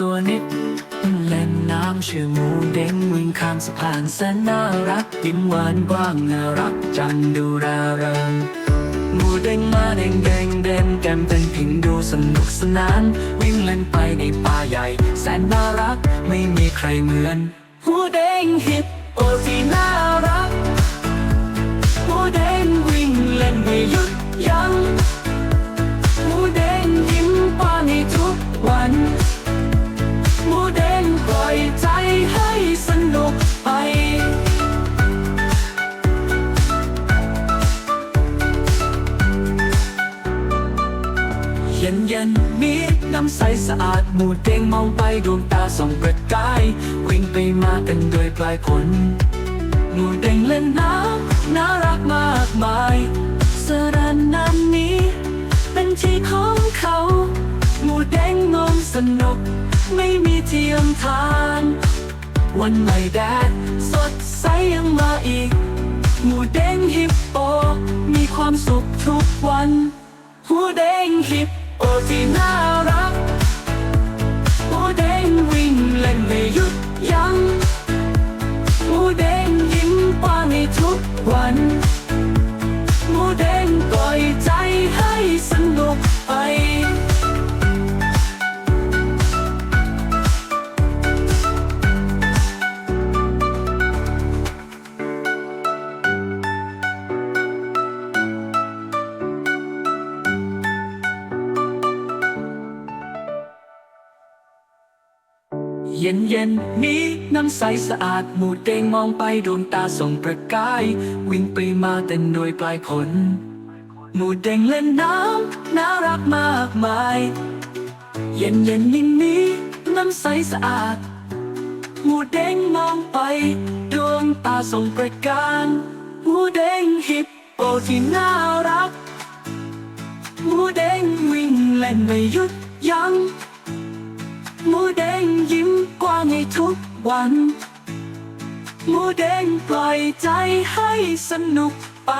ตัวนิดเล่นน้ำชื่อหมูเด้งวิ่งข้ามสะพานแสนน่ารักยิ้มหวานกว้างน่ารักจังดูราเริงหมูเด้งมาเด้งเด้งเด่นแก้มเป็นพิงดูสนุกสนาน วิ่งเล่นไปในป่าใหญ่ แสนน่ารักไม่มีใครเหมือน หมูเด้งฮิป เย็นเย็นมีน้ำใสสะอาดหมูเด้งมองไปดวงตาส่องประกายวิ่งไปมากันโดยปลายผลหมูเด้งเล่นน้ำน่ารักมากมายสระน้ำนี้ เป็นที่ของเขา หมูเด้งงงสนุก ไม่มีเทียมทาน วันใหม่แดดสดใสยังมาอีก หมูเด้งฮิปโป มีความสุขทุกวันหมูเด้งฮิป โปที่ เย็นเย็นนี้น้ำใสสะอาดหมูเด้งมองไปดวงตาส่องประกาย วิ่งไปมาเต้นโดยปลายผล หมูเด้งเล่นน้ำน่ารักมากมาย เย็นเย็นๆนี้นี้น้ำใสสะอาด หมูเด้งมองไปดวงตาส่องประกายหมูเด้งฮิปโปที่น่ารัก หมูเด้งวิ่งเล่นไม่หยุดยัง้งหมูเด้งยิ้ ทุกวันหมูเด้งปล่อยใจให้สนุกไป